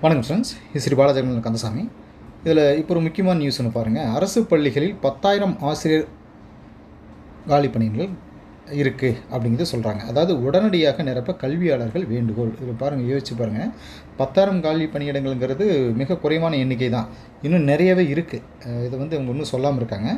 வணக்கம் ஃப்ரெண்ட்ஸ் ஸ்ரீ பாலஜெகன் கந்தசாமி. இதில் இப்போ ஒரு முக்கியமான நியூஸ் ஒன்று பாருங்கள் அரசு பள்ளிகளில் பத்தாயிரம் ஆசிரியர் காலி பணியிடங்கள் இருக்குது அப்படிங்கிறத சொல்கிறாங்க அதாவது உடனடியாக நிரப்ப கல்வியாளர்கள் வேண்டுகோள். இதில் பாருங்கள் யோசிச்சு பாருங்கள் பத்தாயிரம் கல்வி பணியிடங்கள்ங்கிறது மிக குறைவான எண்ணிக்கை தான். இன்னும் நிறையவே இருக்குது இதை வந்து அவங்க இன்னும் சொல்லாமல் இருக்காங்க.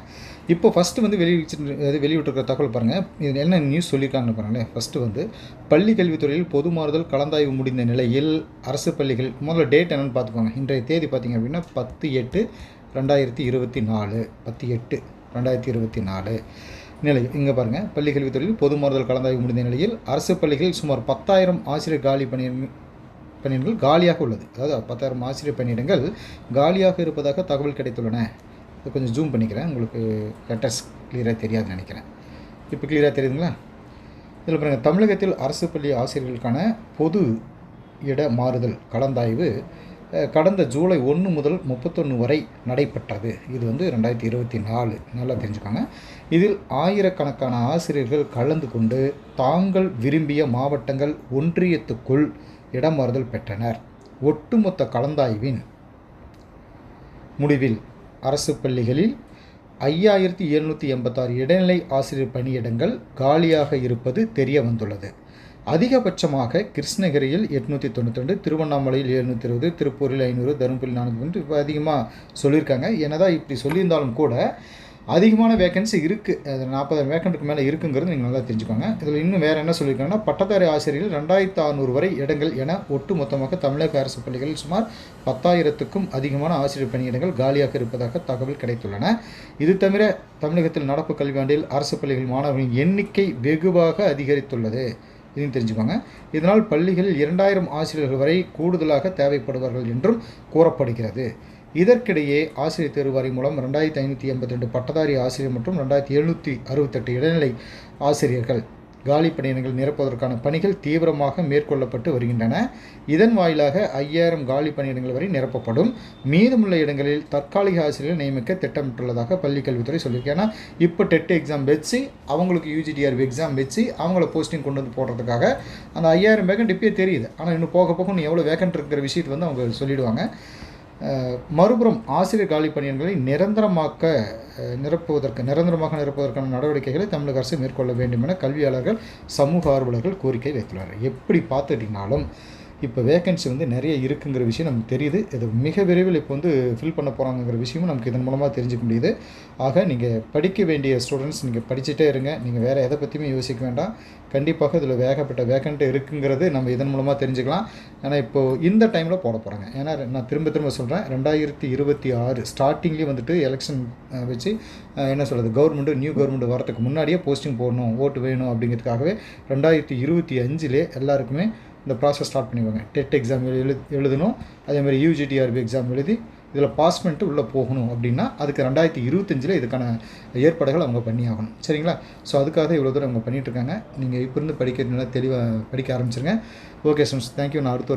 இப்போ ஃபஸ்ட்டு வந்து வெளியிட்டு இது வெளியிட்டிருக்கிற தகவல் பாருங்கள் இது என்ன நியூஸ் சொல்லியிருக்காங்கன்னு பாருங்களேன். ஃபஸ்ட்டு வந்து பள்ளி கல்வித்துறையில் பொது மாறுதல் கலந்தாய்வு முடிந்த நிலையில் அரசு பள்ளிகள் முதல்ல டேட் என்னென்னு பார்த்துக்கோங்க. இன்றைய தேதி பார்த்திங்க அப்படின்னா பத்து எட்டு ரெண்டாயிரத்தி இருபத்தி நாலு. பத்து எட்டு ரெண்டாயிரத்தி இருபத்தி நாலு. நிலை இங்கே பாருங்கள் பள்ளி கல்வித்துறையில் பொது மாறுதல் கலந்தாய்வு முடிந்த நிலையில் அரசு பள்ளிகளில் சுமார் பத்தாயிரம் ஆசிரியர் காலி பணியிடங்கள் பணியிடங்கள் காலியாக உள்ளது. அதாவது பத்தாயிரம் ஆசிரியர் பணியிடங்கள் காலியாக இருப்பதாக தகவல் கிடைத்துள்ளன. இதை கொஞ்சம் ஜூம் பண்ணிக்கிறேன். உங்களுக்கு லெட்டர்ஸ் கிளியராக தெரியாதுன்னு நினைக்கிறேன். இப்போ கிளியராக தெரியுதுங்களா? இதில் பாருங்கள் தமிழகத்தில் அரசு பள்ளி ஆசிரியர்களுக்கான பொது இட மாறுதல் கலந்தாய்வு கடந்த ஜூலை ஒன்று முதல் முப்பத்தொன்று வரை நடைபெற்றது. இது வந்து ரெண்டாயிரத்தி இருபத்தி நாலு. நல்லா தெரிஞ்சுக்கோங்க. இதில் ஆயிரக்கணக்கான ஆசிரியர்கள் கலந்து கொண்டு தாங்கள் விரும்பிய மாவட்டங்கள் ஒன்றியத்துக்குள் இடமாறுதல் பெற்றனர். ஒட்டுமொத்த கலந்தாய்வின் முடிவில் அரசு பள்ளிகளில் ஐயாயிரத்தி எழுநூற்றி எண்பத்தாறு இடைநிலை ஆசிரியர் பணியிடங்கள் காலியாக இருப்பது தெரிய வந்துள்ளது. அதிகபட்சமாக கிருஷ்ணகிரியில் எட்நூற்றி தொண்ணூற்றி ரெண்டு திருவண்ணாமலையில் எழுநூற்றி இருபது திருப்பூரில் ஐநூறு தருமபுரி நானூற்றி இப்போ அதிகமாக சொல்லியிருக்காங்க. என்னதான் இப்படி சொல்லியிருந்தாலும் கூட அதிகமான வேகன்சி இருக்குது அது நாற்பதாயிரம் வேக்கண்ட்டுக்கு மேலே இருக்குங்கிறது நீங்கள் நல்லா தெரிஞ்சுக்கோங்க. இதில் இன்னும் வேறு என்ன சொல்லியிருக்காங்கன்னா பட்டதாரி ஆசிரியர்கள் ரெண்டாயிரத்து அறநூறு வரை இடங்கள் என ஒட்டு மொத்தமாக தமிழக அரசு பள்ளிகளில் சுமார் பத்தாயிரத்துக்கும் அதிகமான ஆசிரியர் பணியிடங்கள் காலியாக இருப்பதாக தகவல் கிடைத்துள்ளன. இது தவிர தமிழகத்தில் நடப்பு கல்வியாண்டில் அரசு பள்ளிகள் மாணவர்களின் எண்ணிக்கை வெகுவாக அதிகரித்துள்ளது. இதையும் தெரிஞ்சுக்கோங்க. இதனால் பள்ளிகளில் இரண்டாயிரம் ஆசிரியர்கள் வரை கூடுதலாக தேவைப்படுவார்கள் என்றும் கூறப்படுகிறது. இதற்கிடையே ஆசிரியர் தேர்வு வாரியம் மூலம் ரெண்டாயிரத்தி ஐநூற்றி எண்பத்தி ரெண்டு பட்டதாரி ஆசிரியர் மற்றும் ரெண்டாயிரத்தி எழுநூற்றி அறுபத்தெட்டு இடைநிலை ஆசிரியர்கள் காலி பணியிடங்கள் நிரப்புவதற்கான பணிகள் தீவிரமாக மேற்கொள்ளப்பட்டு வருகின்றன. இதன் வாயிலாக ஐயாயிரம் காலி பணியிடங்கள் வரை நிரப்பப்படும். மீதமுள்ள இடங்களில் தற்காலிக ஆசிரியர்கள் நியமிக்க திட்டமிட்டுள்ளதாக பள்ளி கல்வித்துறை சொல்லியிருக்கு ஏன்னா இப்போ டெட் எக்ஸாம் வச்சு அவங்களுக்கு யூஜிடிஆர்வி எக்ஸாம் வச்சு அவங்கள போஸ்டிங் கொண்டு வந்து போடுறதுக்காக அந்த ஐயாயிரம் வேகண்ட் இப்பயே தெரியுது. ஆனால் இன்னும் போக போக இன்னும் எவ்வளோ வேகண்ட் இருக்கிற விஷயத்தை வந்து அவங்க சொல்லிடுவாங்க. மறுபுறம் ஆசிரியர் காலி பணியன்களை நிரந்தரமாக்க நிரப்புவதற்கு நிரந்தரமாக நிரப்புவதற்கான நடவடிக்கைகளை தமிழக அரசு மேற்கொள்ள வேண்டும் என கல்வியாளர்கள் சமூக ஆர்வலர்கள் கோரிக்கை வைத்துள்ளனர். எப்படி பார்த்துட்டிங்கனாலும் இப்போ வேகன்சி வந்து நிறைய இருக்குங்கிற விஷயம் நமக்கு தெரியுது. இது மிக விரைவில் இப்போ வந்து ஃபில் பண்ண போகிறாங்கிற விஷயமும் நமக்கு இதன் மூலமாக தெரிஞ்சுக்க முடியுது. ஆக நீங்கள் படிக்க வேண்டிய ஸ்டூடெண்ட்ஸ் நீங்கள் படிச்சுட்டே இருங்க. நீங்கள் வேறு எதை பற்றியுமே யோசிக்க வேண்டாம். கண்டிப்பாக இதில் வேகப்பட்ட வேகண்ட் இருக்குங்கிறது நம்ம இதன் மூலமாக தெரிஞ்சுக்கலாம். ஏன்னா இப்போது இந்த டைமில் போட போகிறாங்க ஏன்னா நான் திரும்ப திரும்ப சொல்கிறேன் ரெண்டாயிரத்தி இருபத்தி ஆறு ஸ்டார்டிங்லேயே வந்துட்டு எலெக்ஷன் வச்சு என்ன சொல்கிறது கவர்மெண்ட்டு நியூ கவர்மெண்ட் வரதுக்கு முன்னாடியே போஸ்டிங் போடணும் ஓட்டு வேணும் அப்படிங்கிறதுக்காகவே ரெண்டாயிரத்தி இருபத்தி அஞ்சிலே எல்லாருக்குமே இந்த ப்ராசஸ் ஸ்டார்ட் பண்ணிக்குவாங்க டெட் எக்ஸாம் எழு எழுதணும். அதேமாதிரி யூஜிடிஆர்பி எக்ஸாம் எழுதி இதில் பாஸ் பண்ணிட்டு உள்ளே போகணும் அப்படின்னா அதுக்கு ரெண்டாயிரத்தி இருபத்தஞ்சில் இதுக்கான ஏற்பாடுகள் அவங்க பண்ணி ஆகணும் சரிங்களா? ஸோ அதுக்காக இவ்வளோ தூரம் அவங்க பண்ணிகிட்ருக்காங்க நீங்கள் இப்போ இருந்து படிக்கிறதுனால தெளிவாக படிக்க ஆரம்பிச்சிருங்க. ஓகே சம்ஸ் தேங்க்யூ நான் அடுத்த ஒரு